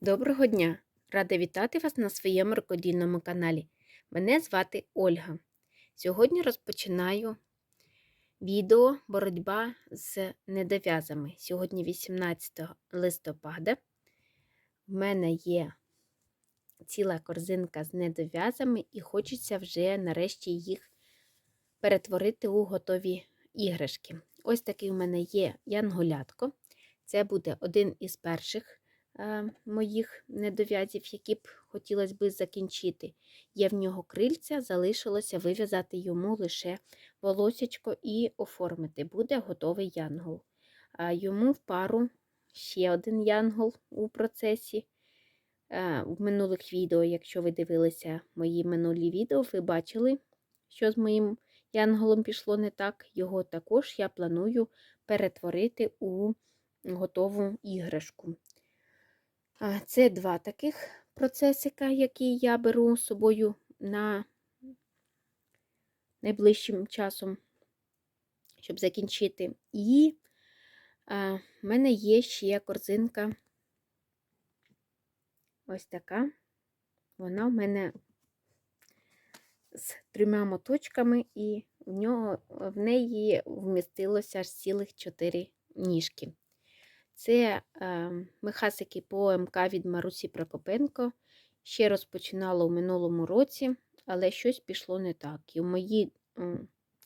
Доброго дня! Рада вітати вас на своєму рукодільному каналі. Мене звати Ольга. Сьогодні розпочинаю відео боротьба з недов'язами. Сьогодні 18 листопада. В мене є ціла корзинка з недов'язами, і хочеться вже нарешті їх перетворити у готові іграшки. Ось такий у мене є янголятко. Це буде один із перших моїх недов'язів, які б хотілося б закінчити. Є в нього крильця, залишилося вив'язати йому лише волосечко і оформити. Буде готовий янгол. А йому в пару ще один янгол у процесі. Е, В минулих відео, якщо ви дивилися мої минулі відео, ви бачили, що з моїм янголом пішло не так. Його також я планую перетворити у готову іграшку. Це два таких процесика, які я беру з собою на найближчим часом, щоб закінчити. І в мене є ще корзинка ось така. Вона в мене з трьома моточками, і в, нього, в неї вмістилося аж цілих чотири ніжки. Це е, мехасики по МК від Марусі Прокопенко. Ще розпочинала у минулому році, але щось пішло не так. І мої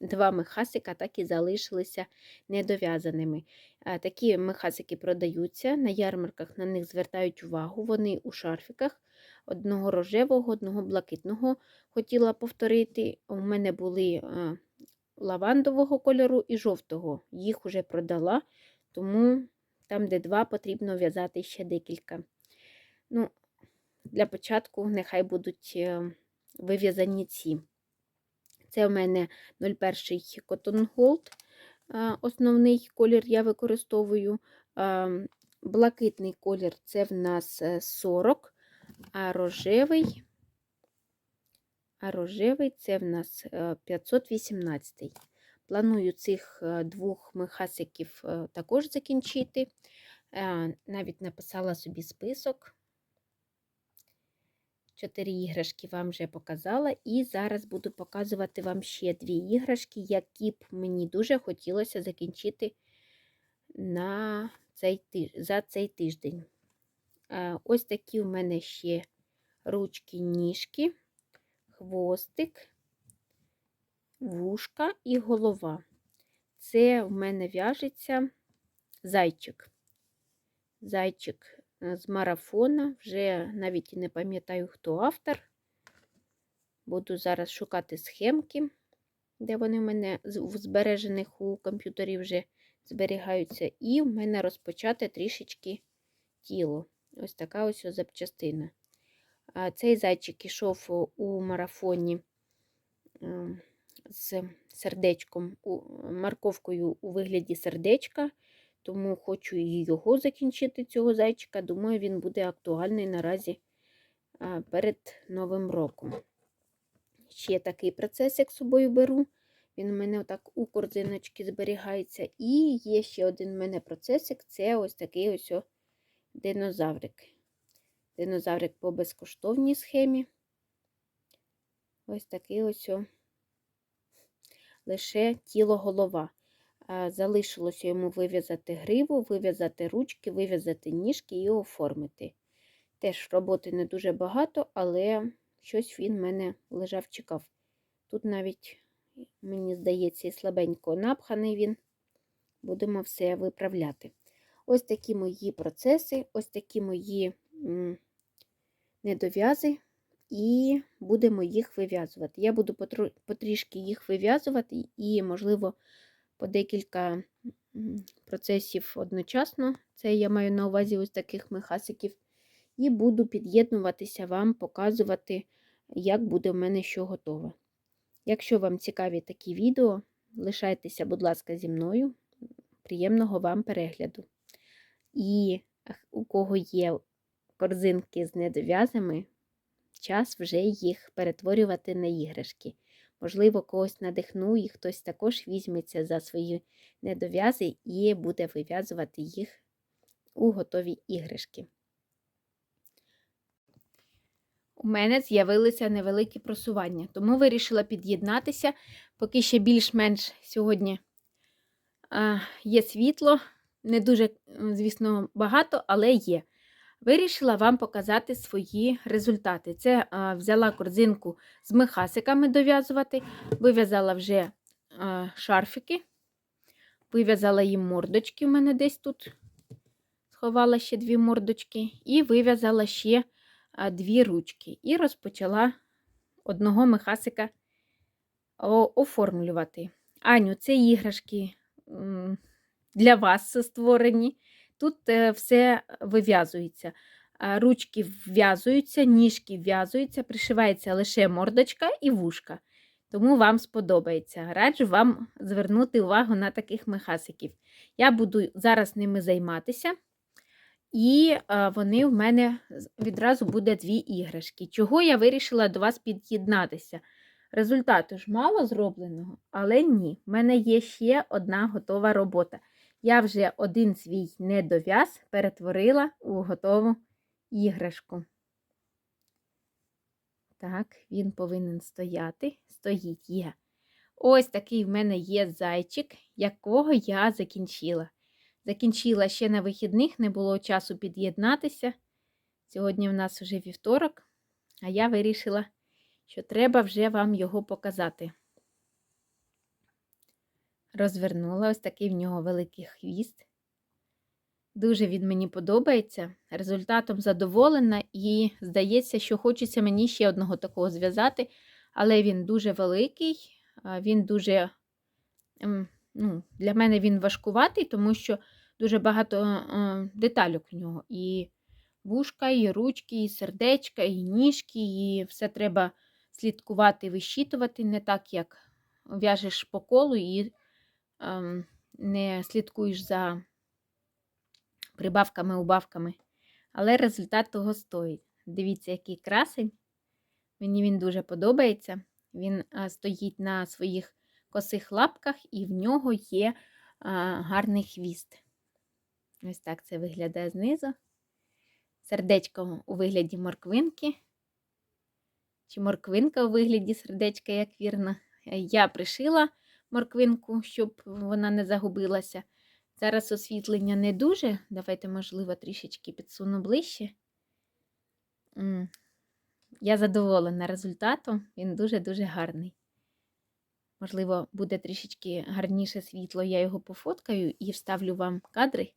два мехасика так і залишилися недов'язаними. Е, такі мехасики продаються, на ярмарках на них звертають увагу, вони у шарфіках одного рожевого, одного блакитного хотіла повторити. У мене були е, лавандового кольору і жовтого. Їх уже продала, тому. Там, де два, потрібно в'язати ще декілька. Ну, Для початку нехай будуть е, вив'язані ці. Це у мене 01 Cotton Gold, основний колір я використовую. Блакитний колір це в нас 40, е, а рожевий, а рожевий це в нас 518. Планую цих е, двох мехасиків е, також закінчити. Навіть написала собі список. Чотири іграшки вам вже показала, і зараз буду показувати вам ще дві іграшки, які б мені дуже хотілося закінчити на цей, за цей тиждень. Ось такі у мене ще ручки, ніжки, хвостик вушка і голова. Це в мене в'яжеться зайчик. Зайчик е, з марафона, вже навіть і не пам'ятаю, хто автор. Буду зараз шукати схемки, де вони в мене в збережених у комп'ютері вже зберігаються. І в мене розпочати трішечки тіло. Ось така ось запчастина. Цей зайчик ішов у марафоні ем, з сердечком, морковкою у вигляді сердечка, тому хочу і його закінчити, цього зайчика. Думаю, він буде актуальний наразі перед Новим роком. Ще такий процес, як з собою беру. Він у мене отак у корзиночці зберігається. І є ще один в мене процесик це ось такий ось динозаврик. Динозаврик по безкоштовній схемі. Ось такий ось лише тіло голова. Залишилося йому вив'язати гриву, вив'язати ручки, вив'язати ніжки і оформити. Теж роботи не дуже багато, але щось він мене лежав, чекав. Тут навіть, мені здається, слабенько напханий він. Будемо все виправляти. Ось такі мої процеси, ось такі мої недов'язи і будемо їх вив'язувати. Я буду потрішки їх вив'язувати, і, можливо, по декілька процесів одночасно. Це я маю на увазі ось таких мехасиків. І буду під'єднуватися вам, показувати, як буде в мене що готове. Якщо вам цікаві такі відео, лишайтеся, будь ласка, зі мною. Приємного вам перегляду. І у кого є корзинки з недов'язами, час вже їх перетворювати на іграшки. Можливо, когось надихну, і хтось також візьметься за свої недов'язи і буде вив'язувати їх у готові іграшки. у мене з'явилися невеликі просування, тому вирішила під'єднатися, поки ще більш-менш сьогодні є світло. Не дуже, звісно, багато, але є. Вирішила вам показати свої результати. Це а, взяла корзинку з мехасиками дов'язувати, вив'язала вже а, шарфики, вив'язала їм мордочки. У мене десь тут сховала ще дві мордочки, і вив'язала ще а, дві ручки. І розпочала одного мехасика оформлювати. Аню, це іграшки для вас створені. Тут е, все вив'язується. Ручки вв'язуються, ніжки вв'язуються, пришивається лише мордочка і вушка. Тому вам сподобається. Раджу вам звернути увагу на таких мехасиків. Я буду зараз ними займатися. І е, вони в мене відразу буде дві іграшки. Чого я вирішила до вас під'єднатися? Результату ж мало зробленого, але ні. В мене є ще одна готова робота. Я вже один свій недов'яз перетворила у готову іграшку. Так, він повинен стояти. Стоїть є. Ось такий в мене є зайчик, якого я закінчила. Закінчила ще на вихідних, не було часу під'єднатися. Сьогодні в нас вже вівторок, а я вирішила, що треба вже вам його показати. Розвернула ось такий в нього великий хвіст. Дуже він мені подобається. Результатом задоволена, і здається, що хочеться мені ще одного такого зв'язати, але він дуже великий, він дуже ем, ну, для мене він важкуватий, тому що дуже багато е, деталюк в нього. І вушка, і ручки, і сердечка, і ніжки, і все треба слідкувати, вищитувати, не так, як в'яжеш по колу і не слідкуєш за прибавками, убавками. Але результат того стоїть. Дивіться, який красень. Мені він дуже подобається. Він стоїть на своїх косих лапках, і в нього є гарний хвіст. Ось так це виглядає знизу. Сердечко у вигляді морквинки. Чи морквинка у вигляді сердечка, як вірно. Я пришила морквинку, щоб вона не загубилася. Зараз освітлення не дуже. Давайте, можливо, трішечки підсуну ближче. Я задоволена результатом, він дуже-дуже гарний. Можливо, буде трішечки гарніше світло, я його пофоткаю і вставлю вам кадри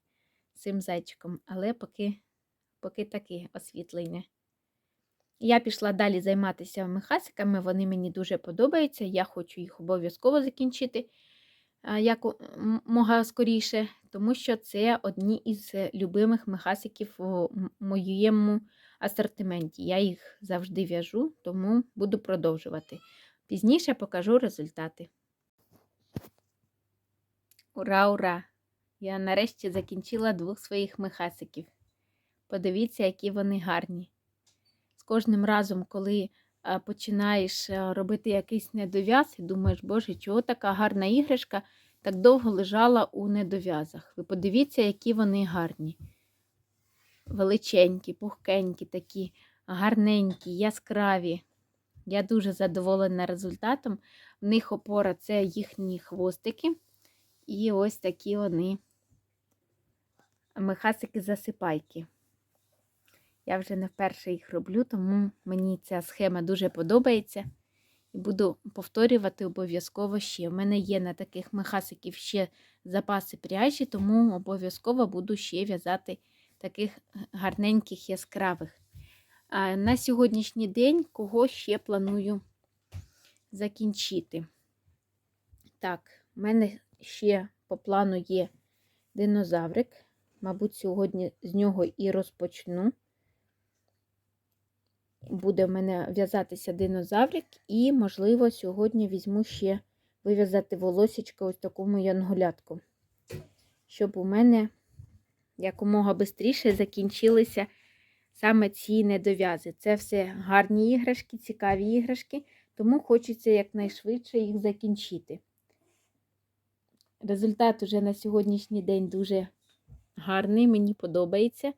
цим зайчиком, але поки, поки таке освітлення. Я пішла далі займатися мехасиками, вони мені дуже подобаються. Я хочу їх обов'язково закінчити а, як мога скоріше, тому що це одні із любимих мехасиків м- моєму асортименті. Я їх завжди в'яжу, тому буду продовжувати. Пізніше покажу результати. Ура, ура! Я нарешті закінчила двох своїх мехасиків. Подивіться, які вони гарні. Кожним разом, коли починаєш робити якийсь недов'яз, і думаєш, боже, чого така гарна іграшка так довго лежала у недов'язах. Ви подивіться, які вони гарні. Величенькі, пухкенькі, такі, гарненькі, яскраві. Я дуже задоволена результатом. В них опора це їхні хвостики. І ось такі вони мехасики-засипайки. Я вже не вперше їх роблю, тому мені ця схема дуже подобається. І буду повторювати обов'язково ще. У мене є на таких мехасиків ще запаси пряжі, тому обов'язково буду ще в'язати таких гарненьких яскравих. А на сьогоднішній день кого ще планую закінчити. Так, у мене ще по плану є динозаврик. Мабуть, сьогодні з нього і розпочну. Буде в мене в'язатися динозаврик, і, можливо, сьогодні візьму ще вив'язати волосічко ось такому янголятку, щоб у мене якомога швидше закінчилися саме ці недов'язи. Це все гарні іграшки, цікаві іграшки, тому хочеться якнайшвидше їх закінчити. Результат уже на сьогоднішній день дуже гарний, мені подобається.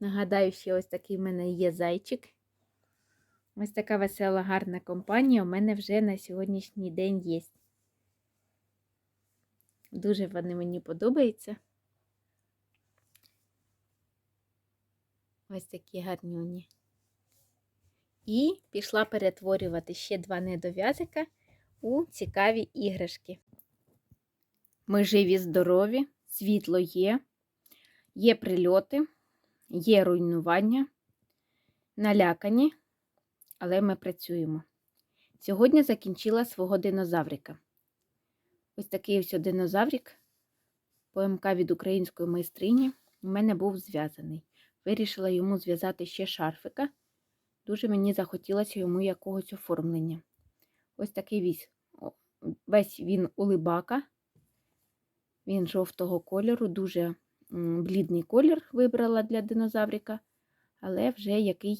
Нагадаю, ще ось такий в мене є зайчик. Ось така весела, гарна компанія у мене вже на сьогоднішній день є. Дуже вони мені подобаються. Ось такі гарнюні. І пішла перетворювати ще два недов'язика у цікаві іграшки. Ми живі, здорові, світло є, є прильоти, є руйнування, налякані, але ми працюємо. Сьогодні закінчила свого динозаврика. Ось такий ось динозаврик ПМК від української майстрині у мене був зв'язаний. Вирішила йому зв'язати ще шарфика. Дуже мені захотілося йому якогось оформлення. Ось такий весь, весь він улибака. Він жовтого кольору, дуже блідний колір вибрала для динозаврика, але вже який,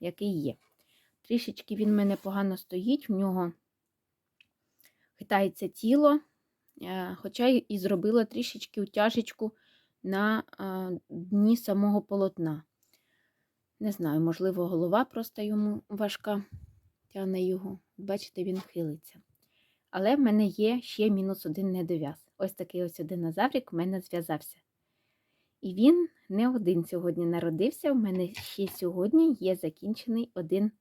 який є. Трішечки він в мене погано стоїть, в нього хитається тіло, е, хоча і зробила трішечки утяжечку на дні самого полотна. Не знаю, можливо, голова просто йому важка, тягне його. Бачите, він хилиться. Але в мене є ще мінус один недов'яз. Ось такий ось динозаврик в мене зв'язався. І він не один сьогодні народився. У мене ще сьогодні є закінчений один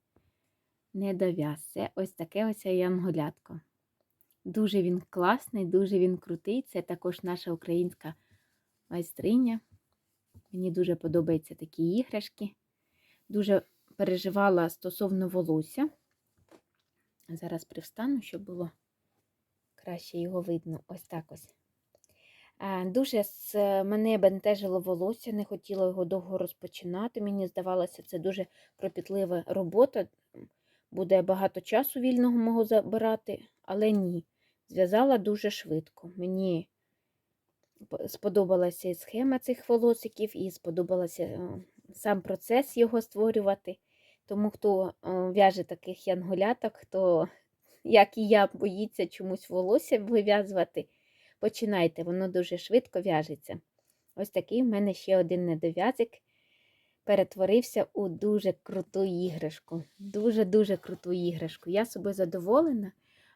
недов'яз. Це ось таке ось янголятко. Дуже він класний, дуже він крутий. Це також наша українська майстриня. Мені дуже подобаються такі іграшки. Дуже переживала стосовно волосся. Зараз привстану, щоб було краще його видно. Ось так ось. Дуже з мене бентежило волосся, не хотіла його довго розпочинати. Мені здавалося, це дуже кропітлива робота. Буде багато часу вільного мого забирати, але ні. Зв'язала дуже швидко. Мені сподобалася і схема цих волосиків, і сподобався е, сам процес його створювати. Тому хто е, в'яже таких янголяток, хто, як і я, боїться чомусь волосся вив'язувати, починайте, воно дуже швидко в'яжеться. Ось такий в мене ще один недов'язик перетворився у дуже круту іграшку. Дуже-дуже круту іграшку. Я собою задоволена.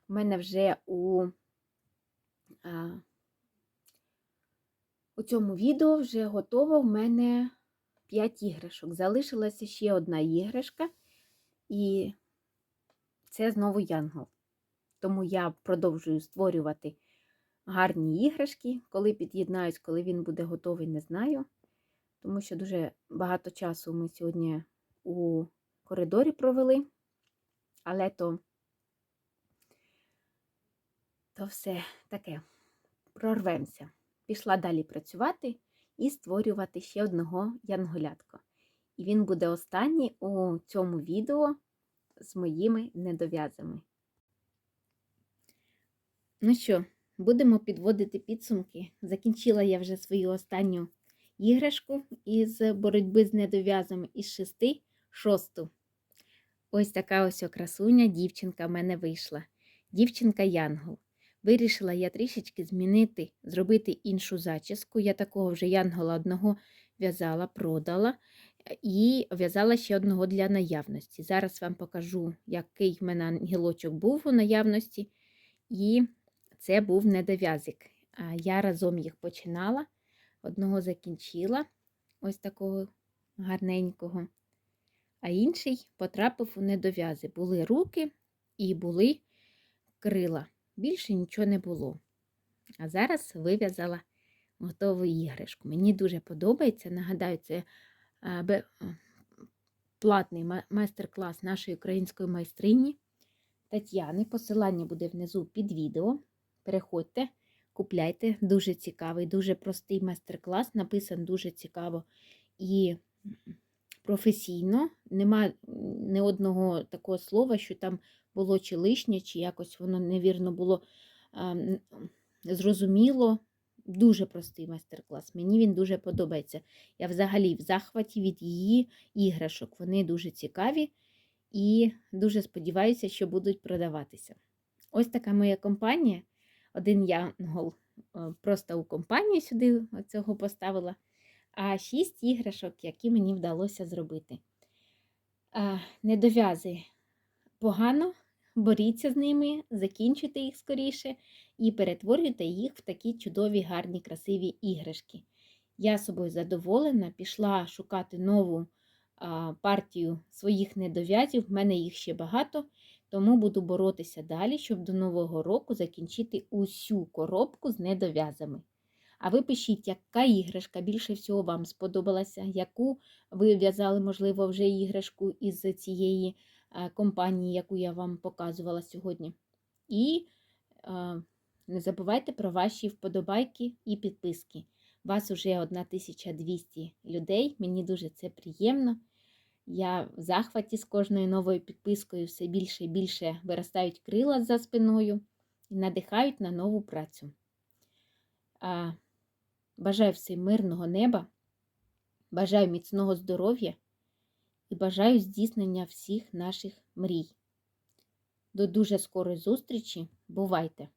У мене вже у а, у цьому відео вже готово в мене 5 іграшок. Залишилася ще одна іграшка, і це знову янгол. Тому я продовжую створювати гарні іграшки. Коли під'єднаюсь, коли він буде готовий, не знаю. Тому що дуже багато часу ми сьогодні у коридорі провели, але то, то все таке прорвемося пішла далі працювати і створювати ще одного янголятка. І він буде останній у цьому відео з моїми недов'язами. Ну що, будемо підводити підсумки. Закінчила я вже свою останню іграшку із боротьби з недов'язами із шести шосту. Ось така ось красуня дівчинка в мене вийшла. Дівчинка Янгол. Вирішила я трішечки змінити, зробити іншу зачіску. Я такого вже янгола одного в'язала, продала і в'язала ще одного для наявності. Зараз вам покажу, який в мене ангелочок був у наявності, і це був недов'язик. Я разом їх починала, одного закінчила, ось такого гарненького, а інший потрапив у недов'язи. Були руки і були крила більше нічого не було. А зараз вив'язала готову іграшку. Мені дуже подобається. Нагадаю, це платний майстер-клас нашої української майстрині Тетяни. Посилання буде внизу під відео. Переходьте, купляйте, дуже цікавий, дуже простий майстер-клас, написаний дуже цікаво і професійно. Нема ні одного такого слова, що там було чи лишнє, чи якось воно невірно було зрозуміло. Дуже простий майстер-клас. Мені він дуже подобається. Я взагалі в захваті від її іграшок. Вони дуже цікаві і дуже сподіваюся, що будуть продаватися. Ось така моя компанія. Один янгол просто у компанію сюди цього поставила, а шість іграшок, які мені вдалося зробити. Недов'язи погано, боріться з ними, закінчуйте їх скоріше і перетворюйте їх в такі чудові, гарні, красиві іграшки. Я собою задоволена, пішла шукати нову партію своїх недов'язів. В мене їх ще багато, тому буду боротися далі, щоб до Нового року закінчити усю коробку з недов'язами. А ви пишіть, яка іграшка більше всього вам сподобалася, яку ви в'язали, можливо, вже іграшку із цієї компанії, яку я вам показувала сьогодні. І е, не забувайте про ваші вподобайки і підписки. Вас уже 1200 людей. Мені дуже це приємно. Я в захваті з кожною новою підпискою все більше і більше виростають крила за спиною і надихають на нову працю. А, Бажаю всім мирного неба, бажаю міцного здоров'я і бажаю здійснення всіх наших мрій. До дуже скорої зустрічі. Бувайте!